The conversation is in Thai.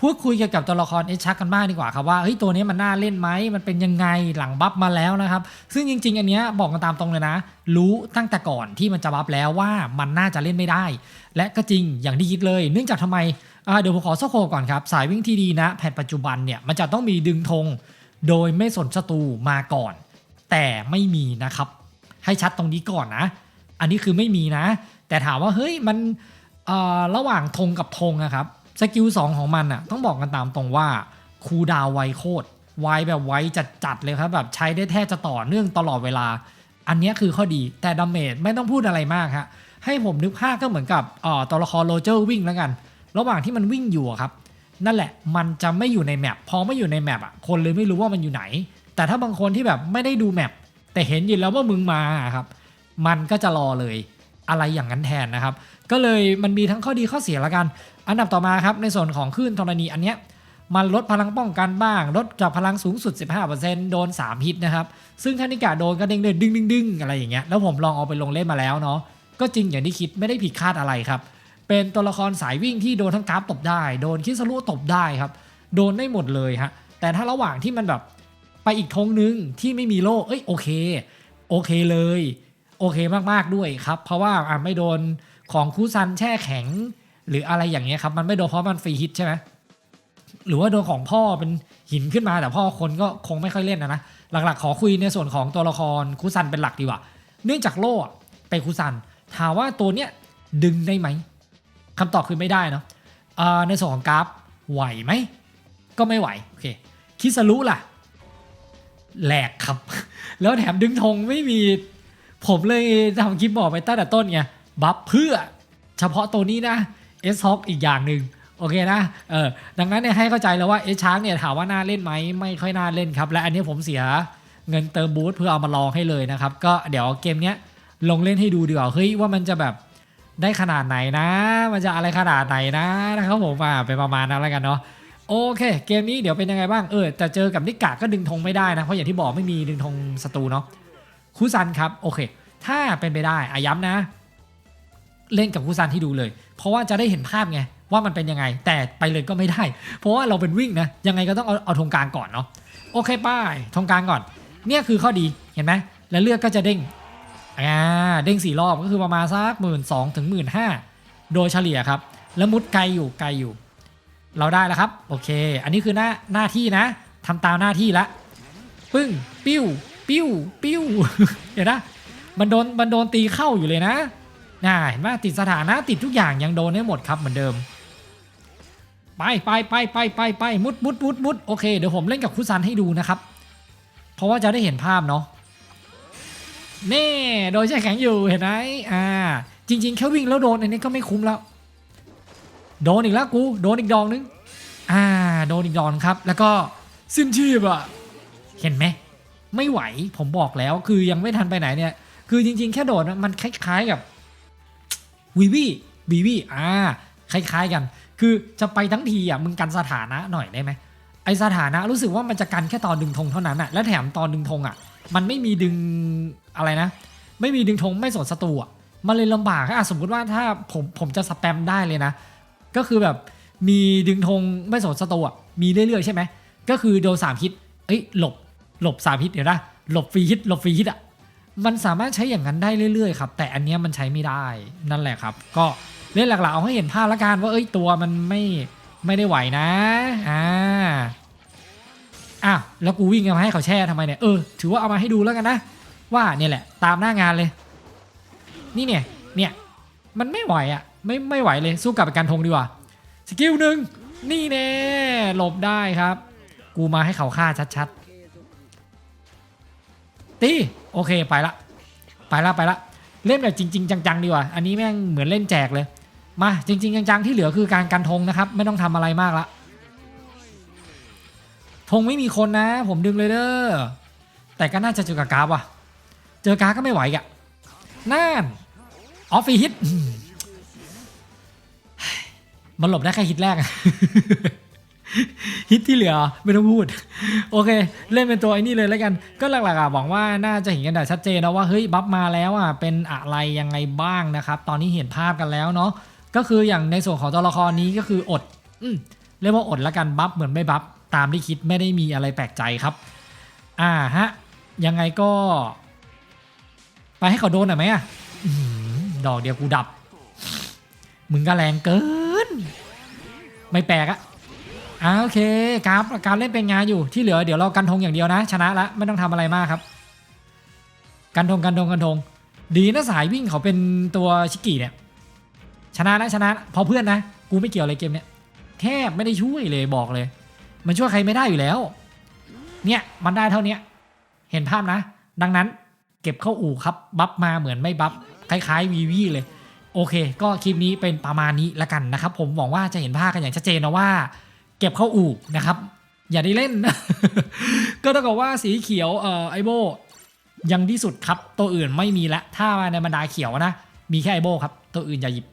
พูดคุยเกี่ยวกับตัวละครเอชักกันบ้างดีกว่าครับว่าเฮ้ยตัวนี้มันน่าเล่นไหมมันเป็นยังไงหลังบัฟมาแล้วนะครับ ซึ่งจริง ๆ อันเนี้ยบอกกันตามตรงเลยนะ รู้ตั้งแต่ก่อนที่มันจะบัฟแล้วว่ามันน่าจะเล่นไม่ได้ และก็จริงอย่างที่คิดเลย เนื่องจากทำไมเดี๋ยวผมขอโซโคก่อนครับ สายวิ่งที่ดีนะแผ่นปัจจุบันเนี่ยมันจะต้องมีดึงธงโดยไม่สนศัตรูมาก่อน แต่ไม่มีนะครับ ให้ชัดตรงนี้ก่อนนะ อันนี้คือไม่มีนะ แต่ถามว่าเฮ้ยมันระหว่างธงกับธงนะครับ สกิลสองของมันอะต้องบอกกันตามตรงว่าคูดาวไวโคตรไวแบบไวจัดๆเลยครับแบบใช้ได้แทบจะต่อเนื่องตลอดเวลา อันนี้คือข้อดีแต่ดาเมจไม่ต้องพูดอะไรมากฮะให้ผมนึกภาพก็เหมือนกับออตัวละครโรเจอร์วิ่งแล้วกัน ระหว่างที่มันวิ่งอยู่ครับนั่นแหละมันจะไม่อยู่ในแมปพอไม่อยู่ในแมปอะคนเลยไม่รู้ว่ามันอยู่ไหน แต่ถ้าบางคนที่แบบไม่ได้ดูแมปแต่เห็นอยู่แล้วว่ามึงมาครับ มันก็จะรอเลย อะไรอย่างนั้นแทนนะครับ ก็เลยมันมีทั้งข้อดีข้อเสียละกัน อันดับต่อมาครับในส่วนของคลื่นธรณีอันเนี้ยมันลดพลังป้องกันบ้าง ลดจากพลังสูงสุด 15%โดน 3 ฮิตนะครับ ซึ่งถ้านิกาโดนก็เด้งเด้งดึงดึงดึงอะไรอย่างเงี้ย แล้วผมลองเอาไปลงเล่นมาแล้วเนาะ ก็จริงอย่างที่คิดไม่ได้ผิดคาดอะไรครับ เป็นตัวละครสายวิ่งที่โดนทั้งกราฟตบได้ โดนคิสรุตบได้ครับ โดนได้หมดเลยฮะ แต่ถ้าระหว่างที่มันแบบไปอีกธงนึงที่ไม่มีโล่ เอ้ยโอเค โอเคเลย โอเคมากๆด้วยครับ เพราะว่าอะไม่โดนของคูซันแช่แข็ง หรืออะไรอย่างเงี้ยครับ มันไม่โดนเพราะมันฟรีฮิตใช่ไหมหรือว่าโดนของพ่อเป็นหินขึ้นมาแต่พ่อคนก็คงไม่ค่อยเล่นนะนะหลักๆ ขอคุยในส่วนของตัวละครคูซันเป็นหลักดีกว่า เนื่องจากโล่อะไปคูซันถามว่าตัวเนี้ยดึงได้ไหมคำตอบคือไม่ได้เนาะในส่วนของกราฟไหวไหมก็ไม่ไหวโอเคคิสรุล่ะแหลกครับ แล้วแถมดึงธงไม่มี ผมเลยทำคลิปบอกไปตั้งแต่ต้นไงบัฟเพื่อเฉพาะตัวนี้นะเอสฮอกอีกอย่างหนึ่งโอเคนะเออดังนั้นเนี่ยให้เข้าใจแล้วว่าเอช้างเนี่ยถามว่าน่าเล่นไหมไม่ค่อยน่าเล่นครับ และอันนี้ผมเสียเงินเติมบูธเพื่อเอามาลองให้เลยนะครับ ก็เดี๋ยวเกมเนี้ยลงเล่นให้ดูดีกว่าเฮ้ยว่ามันจะแบบได้ขนาดไหนนะ มันจะอะไรขนาดไหนนะนะครับผมอ่าเป็นประมาณนั้นแล้วกันเนาะโอเค เกมนี้เดี๋ยวเป็นยังไงบ้างเออแต่เจอกับนิกาก็ดึงธงไม่ได้นะเพราะอย่างที่บอกไม่มีดึงธงศัตรูเนาะ คูซันครับโอเค ถ้าเป็นไปได้อาย้ำนะ เล่นกับคูซันที่ดูเลย เพราะว่าจะได้เห็นภาพไงว่ามันเป็นยังไง แต่ไปเลยก็ไม่ได้ เพราะว่าเราเป็นวิ่งนะยังไงก็ต้องเอาเอาธงกลางก่อนเนาะโอเคป้ายธงกลางก่อน เนี่ยคือข้อดีเห็นไหมแล้วเลือดก็จะเด้งอ่าเด้งสี่รอบก็คือประมาณสักหมื่นสองถึงหมื่นห้าโดยเฉลี่ยครับ แล้วมุดไกลอยู่ไกลอยู่ เราได้แล้วครับ โอเค อันนี้คือหน้าหน้าที่นะทำตามหน้าที่ละ ปึ้ง ปิ้ว ปิ้วปิ้วเห็นนะมันโดนมันโดนตีเข้าอยู่เลยนะน่าเห็นไหมติดสถานะติดทุกอย่างยังโดนได้หมดครับเหมือนเดิม ไปไปไปไปไปไปมุดมุดมุดมุดโอเคเดี๋ยวผมเล่นกับคุซันให้ดูนะครับ เพราะว่าจะได้เห็นภาพเนาะเน่โดนแช่แข็งอยู่เห็นไหมอ่า จริง ๆ แค่วิ่งแล้วโดนอันนี้ก็ไม่คุ้มแล้ว โดนอีกแล้วกู โดนอีกดอกนึง อ่า โดนอีกดองครับ แล้วก็สิ้นชีพอะ เห็นไหม ไม่ไหวผมบอกแล้ว คือยังไม่ทันไปไหนเนี่ย คือจริง ๆ แค่โดดมันคล้ายๆกับวีวีบีวีอ่าคล้าย ๆ กัน คือจะไปทั้งทีอะมึงกันสถานะหน่อยได้ไหมไอสถานะรู้สึกว่ามันจะกันแค่ตอนดึงธงเท่านั้นอะและแถมตอนดึงธงอะ มันไม่มีดึงอะไรนะ ไม่มีดึงธงไม่สนศัตรูอะมันเลยลำบากอะสมมุติว่าถ้าผมผมจะสแปมได้เลยนะ ก็คือแบบมีดึงธงไม่สนศัตรูอะมีเรื่อยๆใช่ไหมก็คือโดนสามฮิตเอ้ยหลบ หลบสามฮิตเดี๋ยวนะหลบฟรีฮิตหลบฟรีฮิตอะมันสามารถใช้อย่างนั้นได้เรื่อยๆครับแต่อันเนี้ยมันใช้ไม่ได้นั่นแหละครับ ก็เล่นหลักๆเอาให้เห็นภาพละกันว่าเอ้ยตัวมันไม่ไม่ได้ไหวนะอ่าอ้าวแล้วกูวิ่งเอามาให้เขาแช่ทำไมเนี่ยเออถือว่าเอามาให้ดูแล้วกันนะ ว่าเนี่ยแหละตามหน้างานเลย นี่เนี่ยเนี่ยมันไม่ไหวอะ่ะไม่ไม่ไหวเลยสู้กลับไปการทงดีกว่าสกิลหนึ่งนี่แน่หลบได้ครับ กูมาให้เขาฆ่าชัดๆ ตีโอเคไปละ ไปละไปละ เล่นแบบจริง ๆ จังๆดีกว่า อันนี้แม่งเหมือนเล่นแจกเลย มาจริง ๆ จังๆที่เหลือคือการกันทงนะครับ ไม่ต้องทำอะไรมากละธงไม่มีคนนะ ผมดึงเลยเด้อแต่ก็น่าจะเจอกับกราฟว่ะ เจอกราก็ไม่ไหวอะนั่นออฟฟีฮิตมมันหลบได้แค่ฮิตแรกอะ ฮิตที่เหลือไม่ต้องพูด โอเค เล่นเป็นตัวไอ้นี่เลยแล้วกัน ก็หลักๆอะหวังว่าน่าจะเห็นกันได้ชัดเจนนะว่าเฮ้ยบัฟมาแล้วอะเป็นอะไรยังไงบ้างนะครับ ตอนนี้เห็นภาพกันแล้วเนาะก็คืออย่างในส่วนของตัวละครนี้ก็คืออดอืเรียกว่าอดละกันบัฟเหมือนไม่บัฟตามที่คิดไม่ได้มีอะไรแปลกใจครับ อ่าฮะ ยังไงก็ ไปให้เขาโดนหน่อยไหมอะดอกเดียวกูดับ มึงก็แรงเกิน ไม่แปลกอะ อ่าโอเคกราฟการเล่นเป็นงานอยู่ที่เหลือเดี๋ยวเรากันธงอย่างเดียวนะ ชนะละไม่ต้องทำอะไรมากครับ กันธงกันธงกันธงดีนะสายวิ่งเขาเป็นตัวชิกิเนี่ยชนะนะชนะพอเพื่อนนะ กูไม่เกี่ยวอะไรเกมเนี้ยแทบไม่ได้ช่วยเลยบอกเลย มันช่วยใครไม่ได้อยู่แล้ว เนี่ยมันได้เท่าเนี้ยเห็นภาพนะ ดังนั้นเก็บเข้าอู่ครับบัฟมาเหมือนไม่บัฟคล้ายๆวีวีเลยโอเค ก็คลิปนี้เป็นประมาณนี้ละกันนะครับ ผมหวังว่าจะเห็นภาพกันอย่างชัดเจนนะว่า เก็บเข้าอู่นะครับ อย่าได้เล่น ก็เท่ากับว่าสีเขียวเอ่อไอโบยังที่สุดครับ ตัวอื่นไม่มีละ ถ้าในบรรดาเขียวนะ มีแค่ไอโบครับ ตัวอื่นอย่าหยิบ